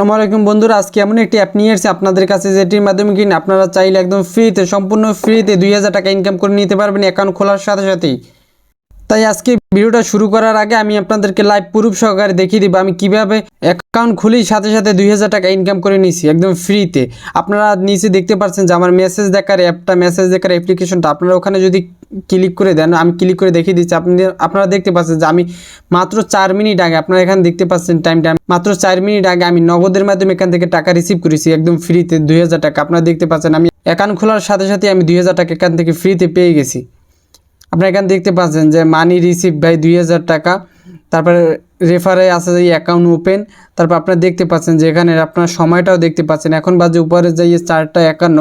আসসালামু একদম বন্ধুরা, আজকে এমন একটি অ্যাপ নিয়ে এসেছি আপনাদের কাছে যেটির মাধ্যমে কিনা আপনারা চাইলে একদম ফ্রিতে সম্পূর্ণ ফ্রিতে দুই হাজার টাকা ইনকাম করে নিতে পারবেন অ্যাকাউন্ট খোলার সাথে সাথেই। তাই আজকে ভিডিওটা শুরু করার আগে আমি আপনাদেরকে লাইভ প্রুফ সহকারে দেখিয়ে দিব আমি কীভাবে অ্যাকাউন্ট খুলেই সাথে সাথে দুই হাজার টাকা ইনকাম করে নিয়েছি, একদম ফ্রিতে আপনারা নিচে দেখতে পাচ্ছেন যে আমার মেসেজ দেখার অ্যাপটা মেসেজ দেখার অ্যাপ্লিকেশনটা আপনারা ওখানে যদি ক্লিক করে দেন, আমি ক্লিক করে দেখিয়ে দিচ্ছি। আপনি আপনারা দেখতে পাচ্ছেন যে আমি মাত্র চার মিনিট আগে, আপনারা এখানে দেখতে পাচ্ছেন টাইমটা মাত্র চার মিনিট আগে আমি নগদের মাধ্যমে এখান থেকে টাকা রিসিভ করেছি, একদম ফ্রিতে দুই হাজার টাকা। আপনারা দেখতে পাচ্ছেন আমি অ্যাকাউন্ট খোলার সাথে সাথে আমি দুই হাজার টাকা এখান থেকে ফ্রিতে পেয়ে গেছি। আপনারা এখানে দেখতে পাচ্ছেন যে মানি রিসিভ বাই দুই হাজার টাকা। তারপর রেফারে আছে যে অ্যাকাউন্ট ওপেন তারপর আপনার দেখতে পাচ্ছেন যে এখানে আপনার সময়টাও দেখতে পাচ্ছেন। এখন বাজে উপরে যাইয়ে চারটা একান্ন।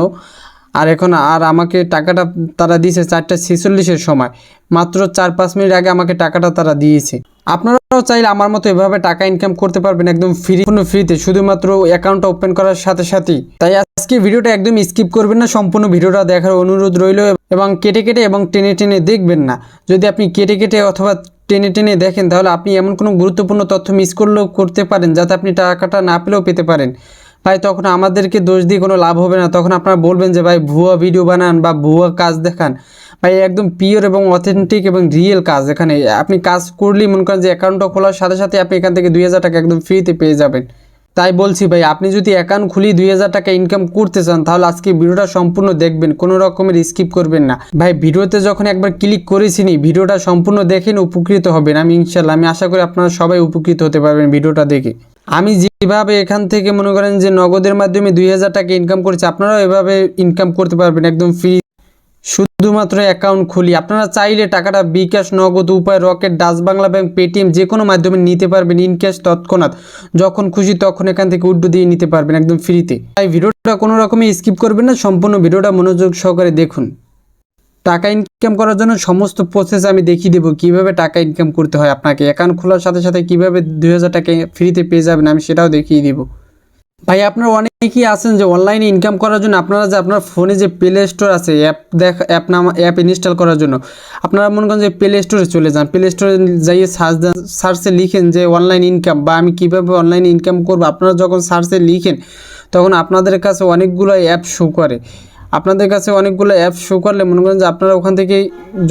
আর এখন আর আমাকে টাকাটা তারা দিয়েছে চারটা ছেচল্লিশের সময়। মাত্র চার পাঁচ মিনিট আগে আমাকে টাকাটা তারা দিয়েছে। আপনারাও চাইলে আমার মতো এভাবে টাকা ইনকাম করতে পারবেন একদম ফ্রি কোনো ফ্রিতে শুধুমাত্র অ্যাকাউন্ট ওপেন করার সাথে সাথেই। তাই আজকে ভিডিওটা একদম স্কিপ করবেন না, সম্পূর্ণ ভিডিওটা দেখার অনুরোধ রইল এবং কেটে কেটে এবং টেনে টেনে দেখবেন না। যদি আপনি কেটে কেটে অথবা টেনে টেনে দেখেন, তাহলে আপনি এমন কোনো গুরুত্বপূর্ণ তথ্য মিস করলেও করতে পারেন, যাতে আপনি টাকাটা না পেলেও পেতে পারেন। ভাই, তখন আমাদেরকে দোষ দিয়ে কোনো লাভ হবে না। তখন আপনারা বলবেন যে, ভাই, ভুয়া ভিডিও বানান বা ভুয়া কাজ দেখান। ভাই একদম পিওর এবং অথেন্টিক এবং রিয়েল কাজ। এখানে আপনি কাজ করলেই মনে করেন যে অ্যাকাউন্টটা খোলার সাথে সাথে আপনি এখান থেকে দুই হাজার টাকা একদম ফ্রিতে পেয়ে যাবেন। তাই বলছি ভাই, আপনি যদি অ্যাকাউন্ট খুলি দুই হাজার টাকা ইনকাম করতে চান, তাহলে আজকে ভিডিওটা সম্পূর্ণ দেখবেন, কোনো রকমের স্কিপ করবেন না। ভাই, ভিডিওতে যখন একবার ক্লিক করেছিনি ভিডিওটা সম্পূর্ণ দেখেন, উপকৃত হবেন আমি ইনশাল্লাহ আমি আশা করি আপনারা সবাই উপকৃত হতে পারবেন ভিডিওটা দেখে। আমি যেভাবে এখান থেকে মনে করেন যে নগদের মাধ্যমে দুই হাজার টাকা ইনকাম করেছি, আপনারাও এভাবে ইনকাম করতে পারবেন, একদম ফ্রি শুধুমাত্র অ্যাকাউন্ট খুলি। আপনারা চাইলে টাকাটা bKash, Nagad, Upay, Rocket, Dutch Bangla bank, Paytm যে কোনো মাধ্যমে নিতে পারবেন ইনক্যাশ তৎক্ষণাৎ। যখন খুশি তখন এখান থেকে উড্ডো দিয়ে নিতে পারবেন একদম ফ্রিতে। তাই ভিডিওটা কোনো রকমই স্কিপ করবেন না, সম্পূর্ণ ভিডিওটা মনোযোগ সহকারে দেখুন। টাকা ইনকাম করার জন্য সমস্ত প্রসেস আমি দেখিয়ে দেবো, কীভাবে টাকা ইনকাম করতে হয় আপনাকে। অ্যাকাউন্ট খোলার সাথে সাথে কীভাবে দুই টাকা ফ্রিতে পেয়ে যাবেন আমি সেটাও দেখিয়ে দিব। ভাই, আপনারা অনেকেই আছেন যে অনলাইনে ইনকাম করার জন্য, আপনারা যে আপনার ফোনে যে প্লে স্টোর আছে অ্যাপ দেখ অ্যাপ নাম অ্যাপ ইনস্টল করার জন্য, আপনারা মনে করেন যে প্লে স্টোরে চলে যান। প্লে স্টোরে যাইয়ে সার্চ দেন সার্চে লিখেন যে অনলাইন ইনকাম বা আমি কীভাবে অনলাইনে ইনকাম করব, আপনারা যখন সার্চে লিখেন, তখন আপনাদের কাছে অনেকগুলো অ্যাপ শো করে। আপনাদের কাছে অনেকগুলো অ্যাপ শো করলে মনে করেন যে আপনারা ওখান থেকে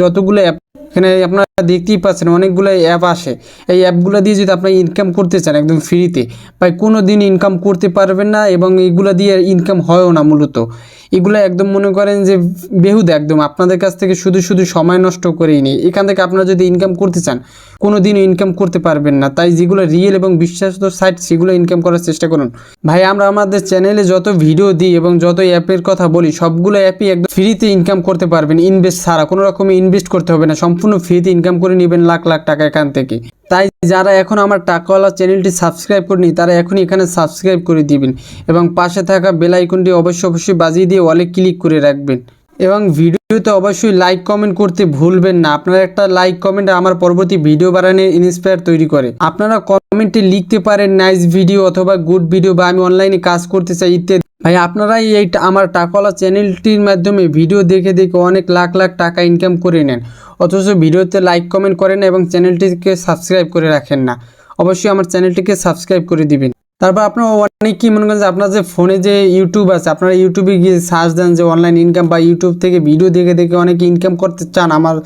যতগুলো অ্যাপ এখানে আপনারা দেখতেই পাচ্ছেন অনেকগুলো অ্যাপ আসে। এই অ্যাপগুলো দিয়ে যদি আপনি ইনকাম করতে চান একদম ফ্রিতে ভাই কোনো দিন ইনকাম করতে পারবেন না এবং এইগুলো দিয়ে ইনকাম হয়ও না মূলত। এগুলো একদম মনে করেন যে বেহুদা একদম। আপনাদের কাছ থেকে শুধু শুধু সময় নষ্ট করেই নিই। এখান থেকে আপনারা যদি ইনকাম করতে চান কোনো দিন ইনকাম করতে পারবেন না। তাই যেগুলো রিয়েল এবং বিশ্বাসত সাইট সেগুলো ইনকাম করার চেষ্টা করুন। ভাই, আমরা আমাদের চ্যানেলে যত ভিডিও দিই এবং যত অ্যাপের কথা বলি, সবগুলো অ্যাপই একদম ফ্রিতে ইনকাম করতে পারবেন। ইনভেস্ট ছাড়া, কোনো রকমে ইনভেস্ট করতে হবে না। সম্পূর্ণ ফ্রিতে ইনকাম করে নেবেন লাখ লাখ টাকা এখান থেকে। তাই যারা এখন আমার টাকাওয়ালা চ্যানেলটি সাবস্ক্রাইব করেনি তারা এখন এখানে সাবস্ক্রাইব করে দিবেন এবং পাশে থাকা বেল আইকনটি অবশ্যই অবশ্যই বাজিয়ে দিয়ে ওয়ালে ক্লিক করে রাখবেন। এবং ভিডিওতে অবশ্যই লাইক কমেন্ট করতে ভুলবেন না। আপনারা একটা লাইক কমেন্ট আমার পরবর্তী ভিডিও বানানোর ইন্সপায়ার তৈরি করে। আপনারা কমেন্টে লিখতে পারেন নাইস ভিডিও অথবা গুড ভিডিও বা আমি অনলাইনে কাজ করতে চাই ইত্যাদি। ভাই, আপনারাই এই আমার টাকাওয়ালা চ্যানেলটির মাধ্যমে ভিডিও দেখে দেখে অনেক লাখ লাখ টাকা ইনকাম করে নেন। অথচ ভিডিওতে লাইক কমেন্ট করেন এবং চ্যানেলটিকে সাবস্ক্রাইব করে রাখেন না। অবশ্যই আমার চ্যানেলটিকে সাবস্ক্রাইব করে দিবেন। তারপর আপনার অনেক কি মনে করেন যে আপনার যে ফোনে যে ইউটিউব আছে, আপনারা ইউটিউবে গিয়ে সার্চ দেন যে অনলাইন ইনকাম বা ইউটিউব থেকে ভিডিও দেখে দেখে অনেকে ইনকাম করতে চান। আমার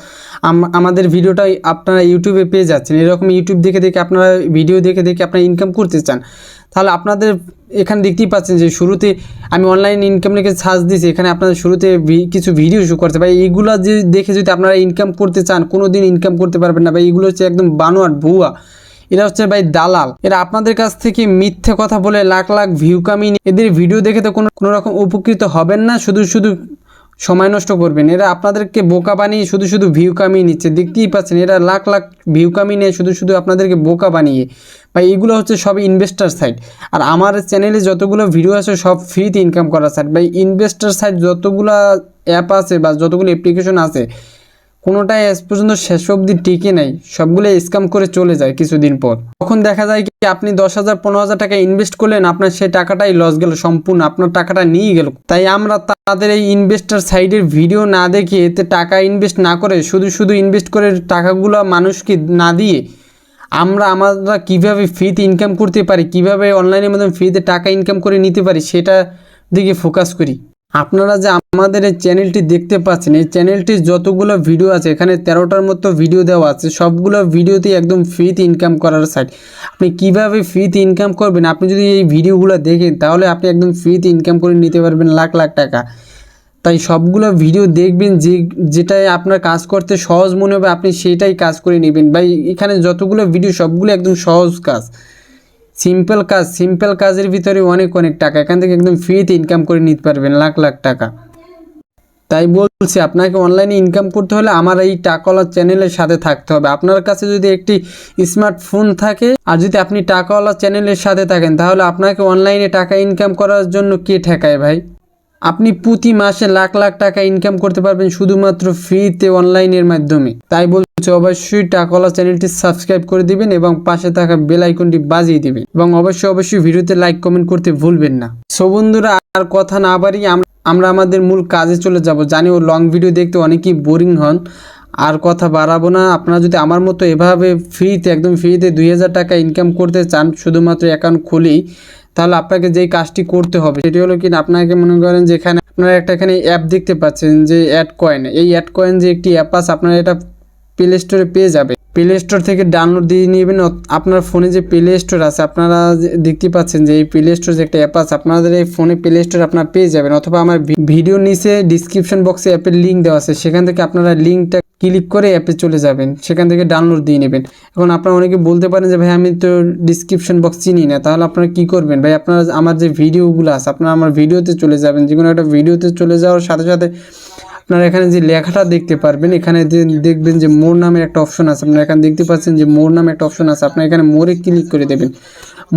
আমাদের ভিডিওটাই আপনারা ইউটিউবে পেয়ে যাচ্ছেন। এরকম ইউটিউব দেখে দেখে আপনারা ভিডিও দেখে দেখে আপনারা ইনকাম করতে চান। তাহলে আপনাদের এখানে দেখতেই পাচ্ছেন যে শুরুতে আমি অনলাইন ইনকাম লিখে সার্চ দিয়েছি, এখানে আপনাদের শুরুতে কিছু ভিডিও শো করতে ভাই এইগুলো যে দেখে যদি আপনারা ইনকাম করতে চান কোনো দিন ইনকাম করতে পারবেন না বা এগুলো হচ্ছে একদম বানোয়াট ভুয়া। এরা হচ্ছে ভাই দালাল। এরা আপনাদের কাছ থেকে মিথ্যে কথা বলে লাখ লাখ ভিউ কামিয়ে এদের ভিডিও দেখে তো কোনো কোনো রকম উপকৃত হবেন না, শুধু শুধু সময় নষ্ট করবেন। এরা আপনাদেরকে বোকা বানিয়ে শুধু শুধু ভিউ কামিয়ে নিচ্ছে। দেখতেই পাচ্ছেন, এরা লাখ লাখ ভিউ কামিয়ে নিয়ে শুধু শুধু আপনাদেরকে বোকা বানিয়ে। বা এগুলো হচ্ছে সব ইনভেস্টার সাইট আর আমার চ্যানেলে যতগুলো ভিডিও আছে, সব ফ্রিতে ইনকাম করা সাইট বা ইনভেস্টার সাইট যতগুলো অ্যাপ আছে বা যতগুলো অ্যাপ্লিকেশন আছে কোনোটাই আজ পর্যন্ত শেষ অবধি টিকে নাই। সবগুলো স্ক্যাম করে চলে যায় কিছুদিন পর। তখন দেখা যায় কি আপনি দশ হাজার, পনেরো হাজার টাকা ইনভেস্ট করলেন, আপনার সেই টাকাটাই লস গেল, সম্পূর্ণ আপনার টাকাটা নিয়ে গেল। তাই আমরা তাদের এই ইনভেস্টার সাইডের ভিডিও না দেখে এতে টাকা ইনভেস্ট না করে, শুধু শুধু ইনভেস্ট করে টাকাগুলো মানুষকে না দিয়ে আমরা আমরা কীভাবে ফ্রিতে ইনকাম করতে পারি, কীভাবে অনলাইনের মাধ্যমে ফ্রিতে টাকা ইনকাম করে নিতে পারি সেটা দিকে ফোকাস করি। আপনারা যে আমাদের এই চ্যানেলটি দেখতে পাচ্ছেন, এই চ্যানেলটির যতগুলো ভিডিও আছে, এখানে তেরোটার মতো ভিডিও দেওয়া আছে, সবগুলো ভিডিওতে একদম ফ্রিতে ইনকাম করার সাইট আপনি কীভাবে ফ্রিতে ইনকাম করবেন, আপনি যদি এই ভিডিওগুলো দেখেন, তাহলে আপনি একদম ফ্রিতে ইনকাম করে নিতে পারবেন লাখ লাখ টাকা। তাই সবগুলো ভিডিও দেখবেন, যে যেটাই আপনার কাজ করতে সহজ মনে হবে, আপনি সেটাই কাজ করে নেবেন। ভাই, এখানে যতগুলো ভিডিও, সবগুলো একদম সহজ কাজ। সিম্পল কাজ সিম্পল কাজের ভিতরে অনেক অনেক টাকা। এখান থেকে একদম ফ্রিতে ইনকাম করে নিতে পারবেন, লাখ লাখ টাকা। তাই বলছি, আপনাকে অনলাইনে ইনকাম করতে হলে আমার এই টাকাওয়ালা চ্যানেলের সাথে থাকতে হবে। আপনার কাছে যদি একটি স্মার্টফোন থাকে, আর যদি আপনি টাকাওয়ালা চ্যানেলের সাথে থাকেন, তাহলে আপনাকে অনলাইনে টাকা ইনকাম করার জন্য কে ঠেকায় ভাই? আপনি প্রতি মাসে লাখ লাখ টাকা ইনকাম করতে পারবেন শুধুমাত্র ফ্রিতে অনলাইনের মাধ্যমে। তাই বলছি অবশ্যই টাকাওয়ালা চ্যানেলটি সাবস্ক্রাইব করে দিবেন এবং পাশে থাকা বেল আইকনটি বাজিয়ে দিবেন। এবং অবশ্যই অবশ্যই ভিডিওতে লাইক কমেন্ট করতে ভুলবেন না। সো বন্ধুরা, আর কথা না আমরা আমরা আমাদের মূল কাজে চলে যাব। জানি ও লং ভিডিও দেখতে অনেকেই বোরিং হন। আর কথা বাড়াবো না। আপনারা যদি আমার মতো এভাবে ফ্রিতে একদম ফ্রিতে দুই হাজার টাকা ইনকাম করতে চান, শুধুমাত্র অ্যাকাউন্ট খুলেই তাহলে আপনাকে যেই কাজটি করতে হবে, সেটি হলো কি আপনাকে মনে করেন যে এখানে আপনারা একটা এখানে অ্যাপ দেখতে পাচ্ছেন যে অ্যাড কয়েন এই অ্যাড কয়েন যে একটি অ্যাপ আছে, আপনারা এটা প্লে স্টোরে পেয়ে যাবে প্লে স্টোর থেকে ডাউনলোড দিয়ে নেবেন আপনার ফোনে যে প্লে স্টোর আছে, আপনারা দেখতে পাচ্ছেন যে এই প্লে স্টোর যে একটা অ্যাপ আছে, আপনাদের এই ফোনে প্লে স্টোর আপনারা পেয়ে যাবেন। অথবা আমার ভিডিও নিচে ডিসক্রিপশন বক্সে অ্যাপের লিঙ্ক দেওয়া আছে, সেখান থেকে আপনারা লিঙ্কটা ক্লিক করে অ্যাপে চলে যাবেন, সেখান থেকে ডাউনলোড দিয়ে নেবেন। এখন আপনারা অনেকে বলতে পারেন যে, ভাই, আমি তো ডিসক্রিপশন বক্স চিনি না, তাহলে আপনারা কী করবেন? ভাই, আপনারা আমার যে ভিডিওগুলো আছে, আপনারা আমার ভিডিওতে চলে যাবেন যে কোনো একটা ভিডিওতে চলে যাওয়ার সাথে সাথে আপনারা এখানে যে লেখাটা দেখতে পারবেন, এখানে যে দেখবেন যে মোর নামের একটা অপশন আছে। আপনারা এখানে দেখতে পাচ্ছেন যে মোর নামে একটা অপশন আছে। আপনারা এখানে মোরে ক্লিক করে দেবেন।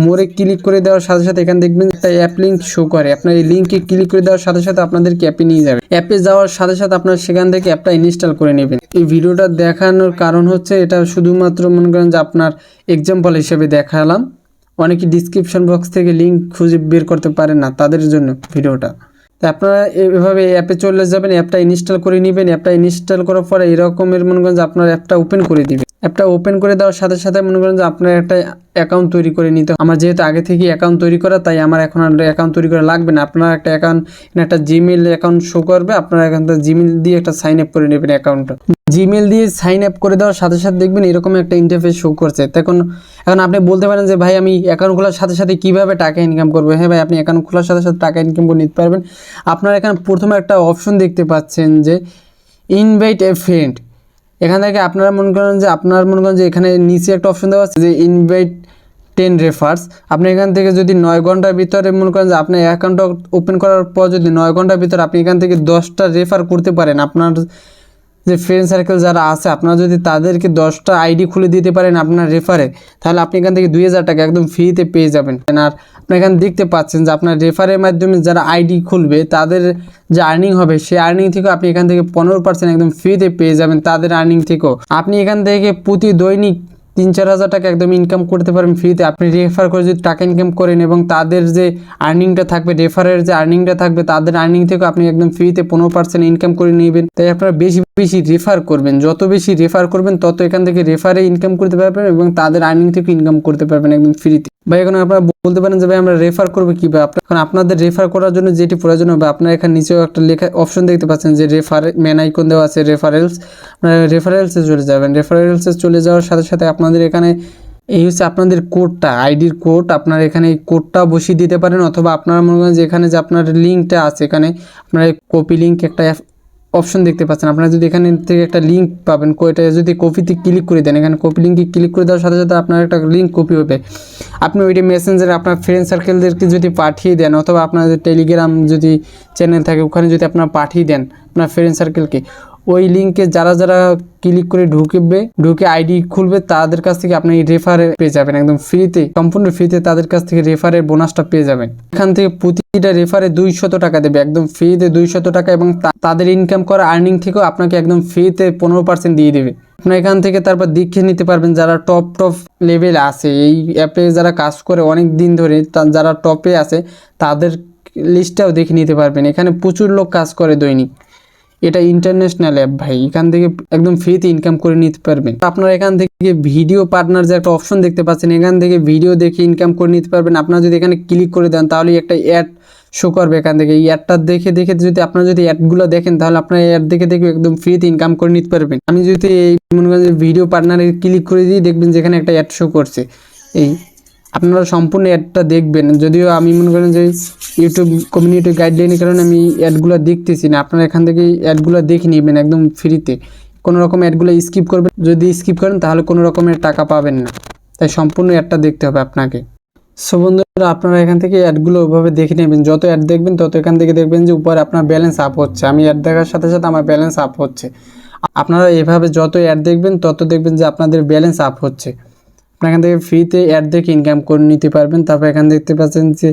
মোরে ক্লিক করে দেওয়ার সাথে সাথে এখানে দেখবেন একটা অ্যাপ লিঙ্ক শো করে। আপনার এই লিঙ্কে ক্লিক করে দেওয়ার সাথে সাথে আপনাদেরকে অ্যাপে নিয়ে যাবে। অ্যাপে যাওয়ার সাথে সাথে আপনার সেখান থেকে অ্যাপটা ইনস্টল করে নেবেন। এই ভিডিওটা দেখানোর কারণ হচ্ছে এটা শুধুমাত্র মনে করেন যে আপনার এক্সাম্পল হিসেবে দেখালাম। অনেকে ডিসক্রিপশন বক্স থেকে লিঙ্ক খুঁজে বের করতে পারেন না তাদের জন্য ভিডিওটা। তো আপনারা এভাবে অ্যাপে চলে যাবেন, অ্যাপটা ইনস্টল করে নেবেন। অ্যাপটা ইনস্টল করার পরে এরকমের মনে করেন যে আপনার অ্যাপটা ওপেন করে দিবেন। অ্যাপটা ওপেন করে দেওয়ার সাথে সাথে মনে করেন যে আপনার একটা অ্যাকাউন্ট তৈরি করে নিতে। আমার যেহেতু আগে থেকে অ্যাকাউন্ট তৈরি করা, তাই আমার এখন আর অ্যাকাউন্ট তৈরি করা লাগবে না। আপনার একটা অ্যাকাউন্ট একটা জিমেল অ্যাকাউন্ট শো করবে, আপনারা এখান থেকে জিমেল দিয়ে একটা সাইন আপ করে নেবেন অ্যাকাউন্টটা জিমেল দিয়ে সাইন আপ করে দেওয়ার সাথে সাথে দেখবেন এরকম একটা ইন্টারফেস শো করছে। তখন এখন আপনি বলতে পারেন যে, ভাই, আমি অ্যাকাউন্ট খোলার সাথে সাথে কীভাবে টাকা ইনকাম করব? হ্যাঁ ভাই, আপনি অ্যাকাউন্ট খোলার সাথে সাথে টাকা ইনকাম করে নিতে পারবেন। আপনারা এখানে প্রথমে একটা অপশন দেখতে পাচ্ছেন যে ইনভাইট এ ফ্রেন্ড এখান থেকে আপনারা মনে করেন যে, আপনার মনে করেন যে, এখানে নিচে একটা অপশন দেওয়া আছে যে ইনভাইট টেন রেফার্স আপনি এখান থেকে যদি নয় ঘণ্টার ভিতরে মনে করেন যে আপনার অ্যাকাউন্টটা ওপেন করার পর যদি নয় ঘণ্টার ভিতরে আপনি এখান থেকে দশটা রেফার করতে পারেন, আপনার যে ফ্রেন্ড সার্কেল যারা আছে, আপনারা যদি তাদেরকে দশটা আইডি খুলে দিতে পারেন আপনার রেফারে তাহলে আপনি এখান থেকে দুই হাজার টাকা একদম ফ্রিতে পেয়ে যাবেন। আর আপনি এখানে দেখতে পাচ্ছেন যে আপনার রেফারের মাধ্যমে যারা আইডি খুলবে, তাদের যে আর্নিং হবে, সেই আর্নিং থেকেও আপনি এখান থেকে পনেরো পার্সেন্ট একদম ফ্রিতে পেয়ে যাবেন তাদের আর্নিং থেকেও। আপনি এখান থেকে প্রতি দৈনিক তিন, চার হাজার টাকা একদম ইনকাম করতে পারেন ফ্রিতে আপনি রেফার করে যদি টাকা ইনকাম করেন এবং তাদের যে আর্নিংটা থাকবে রেফারের যে আর্নিংটা থাকবে, তাদের আর্নিং থেকে আপনি একদম ফ্রিতে পনেরো পার্সেন্ট ইনকাম করে নেবেন। তাই আপনারা বেশি বেশি রেফার করবেন। যত বেশি রেফার করবেন, তত এখান থেকে রেফারে ইনকাম করতে পারবেন এবং তাদের আর্নিং থেকে ইনকাম করতে পারবেন একদম ফ্রিতে ভাই, এখন আপনারা বলতে পারেন যে, ভাই, আমরা রেফার করব কীভাবে? আপনার এখন আপনাদের রেফার করার জন্য যেটি প্রয়োজন হবে, আপনার এখানে নিচেও একটা লেখা অপশন দেখতে পাচ্ছেন যে রেফার ম্যান আইকন দেওয়া আছে রেফারেলস আপনারা রেফারেলসে চলে যাবেন। রেফারেলসে চলে যাওয়ার সাথে সাথে আপনাদের এখানে এই হচ্ছে আপনাদের কোডটা আইডির কোড আপনার এখানে এই কোডটা বসিয়ে দিতে পারেন অথবা আপনারা মনে করেন যে, এখানে যে আপনার লিঙ্কটা আছে, এখানে আপনার কপি লিঙ্ক একটা অপশন দেখতে পাচ্ছেন। আপনারা যদি এখানে থেকে একটা লিঙ্ক পাবেন এটা যদি কপিতে ক্লিক করে দেন, এখানে কপি লিঙ্কে ক্লিক করে দেওয়ার সাথে সাথে আপনার একটা লিঙ্ক কপি হবে। আপনি ওইটা মেসেঞ্জারে আপনার ফ্রেন্ড সার্কেলদেরকে যদি পাঠিয়ে দেন, অথবা আপনার টেলিগ্রাম যদি চ্যানেল থাকে, ওখানে যদি আপনারা পাঠিয়ে দেন, আপনার ফ্রেন্ড সার্কেলকে ওই লিঙ্কে যারা যারা ক্লিক করে ঢুকবে, ঢুকে আইডি খুলবে, তাদের কাছ থেকে আপনি রেফারে পেয়ে যাবেন একদম ফ্রিতে সম্পূর্ণ ফ্রিতে তাদের কাছ থেকে রেফারের বোনাসটা পেয়ে যাবেন। এখান থেকে প্রতিটা রেফারে দুইশত টাকা দেবে, একদম ফ্রিতে দুইশত টাকা এবং তাদের ইনকাম করা আর্নিং থেকেও আপনাকে একদম ফ্রিতে পনেরো পার্সেন্ট দিয়ে দেবে। আপনার এখান থেকে তারপর দেখে নিতে পারবেন যারা টপ টপ লেভেল আছে, এই অ্যাপে যারা কাজ করে অনেক দিন ধরে যারা টপে আছে, তাদের লিস্টটাও দেখে নিতে পারবেন। এখানে প্রচুর লোক কাজ করে দৈনিক। এটা ইন্টারন্যাশনাল অ্যাপ ভাই। এখান থেকে একদম ফ্রিতে ইনকাম করে নিতে পারবেন। আপনারা এখান থেকে ভিডিও পার্টনার যে একটা অপশন দেখতে পাচ্ছেন, এখান থেকে ভিডিও দেখে ইনকাম করে নিতে পারবেন। আপনারা যদি এখানে ক্লিক করে দেন তাহলে একটা অ্যাড শো করবে এখান থেকে। এই অ্যাডটা দেখে দেখে যদি আপনারা যদি অ্যাডগুলো দেখেন, তাহলে আপনারা অ্যাড দেখে দেখে একদম ফ্রিতে ইনকাম করে নিতে পারবেন। আমি যদি এই মনে করেন ভিডিও পার্টনারে ক্লিক করে দিই, দেখবেন যেখানে একটা অ্যাড শো করছে। এই আপনারা সম্পূর্ণ অ্যাডটা দেখবেন। যদিও আমি মনে করেন যে ইউটিউব কমিউনিটি গাইডলাইনের কারণে আমি অ্যাডগুলো দেখতেছি না। আপনারা এখান থেকে অ্যাডগুলো দেখে নেবেন একদম ফ্রিতে কোনো রকম অ্যাডগুলো স্কিপ করবেন, যদি স্কিপ করেন তাহলে কোনো রকমের টাকা পাবেন না। তাই সম্পূর্ণ অ্যাডটা দেখতে হবে আপনাকে। সো বন্ধুরা, আপনারা এখান থেকে অ্যাডগুলো ওইভাবে দেখে নেবেন। যত অ্যাড দেখবেন, তত এখান থেকে দেখবেন যে উপরে আপনার ব্যালেন্স আপ হচ্ছে। আমি অ্যাড দেখার সাথে সাথে আমার ব্যালেন্স আপ হচ্ছে। আপনারা এভাবে যত অ্যাড দেখবেন, তত দেখবেন যে আপনাদের ব্যালেন্স আপ হচ্ছে। আপনার এখান থেকে ফ্রিতে অ্যাড দেখে ইনকাম করে নিতে পারবেন। তারপর এখানে দেখতে পাচ্ছেন যে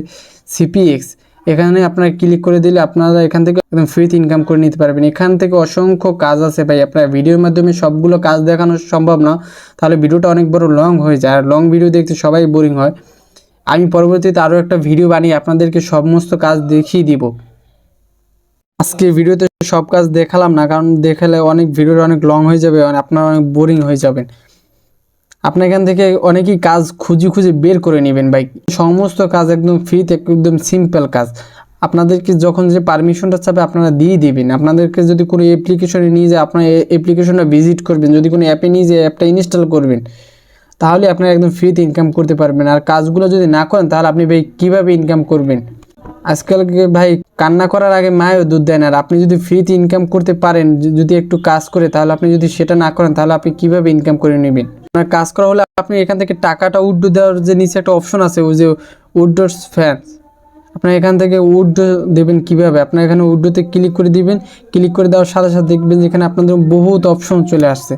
সিপিএক্স এখানে আপনারা ক্লিক করে দিলে আপনারা এখান থেকে একদম ফ্রিতে ইনকাম করে নিতে পারবেন। এখান থেকে অসংখ্য কাজ আছে ভাই। আপনার ভিডিওর মাধ্যমে সবগুলো কাজ দেখানো সম্ভব না। তাহলে ভিডিওটা অনেক বড় লং হয়ে যায়। আর লং ভিডিও দেখতে সবাই বোরিং হয়। আমি পরবর্তীতে আরও একটা ভিডিও বানিয়ে আপনাদেরকে সমস্ত কাজ দেখিয়ে দিব। আজকে ভিডিওতে সব কাজ দেখালাম না, কারণ দেখালে অনেক ভিডিওটা অনেক লং হয়ে যাবে আপনারা অনেক বোরিং হয়ে যাবেন। আপনি এখান থেকে অনেকেই কাজ খুঁজে খুঁজে বের করে নেবেন ভাই। সমস্ত কাজ একদম ফ্রিতে একদম সিম্পল কাজ। আপনাদেরকে যখন যে পারমিশনটা চাবে আপনারা দিয়ে দিবেন। আপনাদেরকে যদি কোনো অ্যাপ্লিকেশনে নিয়ে যায় আপনার অ্যাপ্লিকেশনটা ভিজিট করবেন, যদি কোনো অ্যাপে নিয়ে যে অ্যাপটা ইনস্টল করবেন, তাহলে আপনারা একদম ফ্রিতে ইনকাম করতে পারবেন। আর কাজগুলো যদি না করেন, তাহলে আপনি ভাই কীভাবে ইনকাম করবেন? আজকালকে ভাই কান্না করার আগে মায়েও দুধ দেয় না। আর আপনি যদি ফ্রিতে ইনকাম করতে পারেন, যদি একটু কাজ করে, তাহলে আপনি যদি সেটা না করেন, তাহলে আপনি কীভাবে ইনকাম করে নেবেন? আপনার কাজ করা হলে আপনি এখান থেকে টাকাটা উড্ডো দেওয়ার যে নিচে একটা অপশন আছে, ওই যে উড্ডোস ফ্যান আপনার এখান থেকে উড্ডো দেবেন কীভাবে? আপনার এখানে উড্ডোতে ক্লিক করে দিবেন। ক্লিক করে দেওয়ার সাথে সাথে দেখবেন যেখানে আপনাদের বহুত অপশন চলে আসছে।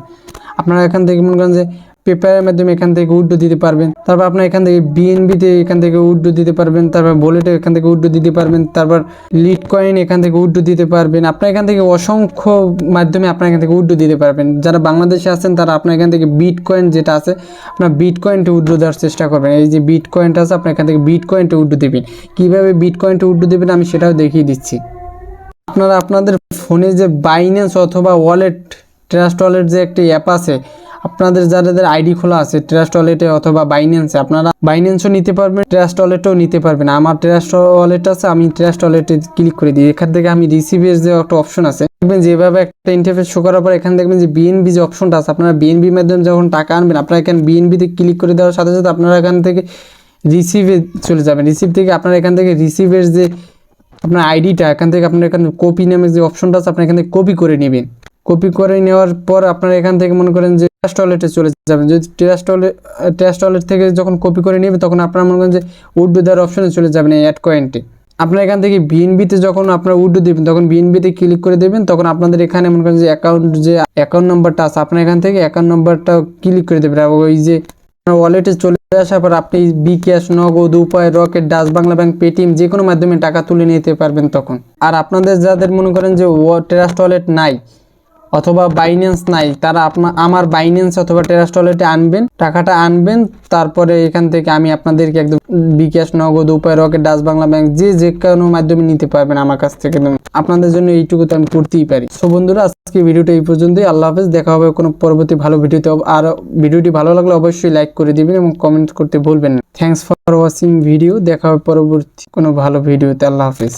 আপনারা এখান থেকে মনে করেন যে পেপারের মাধ্যমে এখান থেকে উড্ডো দিতে পারবেন। তারপর আপনার এখান থেকে বিএনবিতে এখান থেকে উড্ডো দিতে পারবেন। তারপর বুলেটে এখান থেকে উড্ডো দিতে পারবেন। তারপর লিড কয়েন এখান থেকে উড্ডো দিতে পারবেন। আপনার এখান থেকে অসংখ্য মাধ্যমে আপনার এখান থেকে উড্ডো দিতে পারবেন। যারা বাংলাদেশে আছেন, তারা আপনার এখান থেকে বিট কয়েন যেটা আছে, আপনার বিট কয়েনটা উড্ডো দেওয়ার চেষ্টা করবেন। এই যে বিট কয়েনটা আছে, আপনার এখান থেকে বিট কয়েনটা উড্ডো দেবেন। কীভাবে বিট কয়েনটা উড্ডো দেবেন আমি সেটাও দেখিয়ে দিচ্ছি। আপনারা আপনাদের ফোনে যে বাইন্যান্স অথবা ওয়ালেট ট্রাস্ট ওয়ালেট যে একটি অ্যাপ আছে আপনাদের যাদের আইডি খোলা আছে ট্রাস্ট ওয়ালেটে অথবা বাইন্যান্সে আপনারা বাইন্যান্সও নিতে পারবেন ট্রাস্ট ওয়ালেটও নিতে পারবেন। আমার ট্রাস্ট ওয়ালেট আছে, আমি ট্রাস্ট ওয়ালেটে ক্লিক করে দিই। এখান থেকে আমি রিসিভের যে একটা অপশন আছে, দেখবেন যেভাবে একটা ইন্টারফেস শো করার পর এখানে দেখবেন যে বিএনবি যে অপশনটা আছে, আপনারা বিএনবির মাধ্যমে যখন টাকা আনবেন, আপনারা এখানে বিএনবিতে ক্লিক করে দেওয়ার সাথে সাথে আপনারা এখান থেকে রিসিভে চলে যাবেন। রিসিভ থেকে আপনারা এখান থেকে রিসিভের যে আপনার আইডিটা এখান থেকে আপনার এখানে কপি নামে যে অপশনটা আছে আপনি এখান থেকে কপি করে নেবেন। কপি করে নেওয়ার পর আপনারা এখান থেকে মনে করেন যে ট্রাস্ট ওয়ালেটে চলে যাবেন। যদি ট্রাস্ট ওয়ালেট ট্রাস্ট ওয়ালেট থেকে যখন কপি করে নেবেন, তখন আপনারা মনে করেন যে উড্ডো দেওয়ার অপশনে চলে যাবেন এই অ্যাড কয়েন্টে আপনার এখান থেকে বিএনবিতে যখন আপনারা উড্ডো দেবেন, তখন বিএনবিতে ক্লিক করে দেবেন, তখন আপনাদের এখানে মনে করেন যে অ্যাকাউন্ট যে অ্যাকাউন্ট নাম্বারটা আছে, আপনার এখান থেকে অ্যাকাউন্ট নাম্বারটা ক্লিক করে দেবেন। ওই যে আপনার ওয়ালেটে চলে আসার পর আপনি bKash Nagad, Upay Rocket Dutch Bangla bank Paytm যে কোনো মাধ্যমে টাকা তুলে নিতে পারবেন তখন। আর আপনাদের যাদের মনে করেন যে ট্রাস্ট ওয়ালেট নাই অথবা বাইন্যান্স নাই, তারা আপনার আমার বাইন্যান্স অথবা টেরাস্ট ওয়ালেটে আনবেন, টাকাটা আনবেন, তারপরে এখান থেকে আমি আপনাদেরকে একদম বিকাশ Nagad, Upay Rocket Dutch Bangla bank যে যে কোনো মাধ্যমে নিতে পারবেন আমার কাছ থেকে। আপনাদের জন্য এইটুকু তো আমি করতেই পারি। সো বন্ধুরা, আজকে ভিডিওটা এই পর্যন্তই। আল্লাহ হাফেজ, দেখা হবে কোনো পরবর্তী ভালো ভিডিওতে। আর ভিডিওটি ভালো লাগলে অবশ্যই লাইক করে দিবেন এবং কমেন্ট করতে ভুলবেন না। থ্যাংকস ফর ওয়াচিং ভিডিও দেখা হবে পরবর্তী কোনো ভালো ভিডিওতে। আল্লাহ হাফেজ।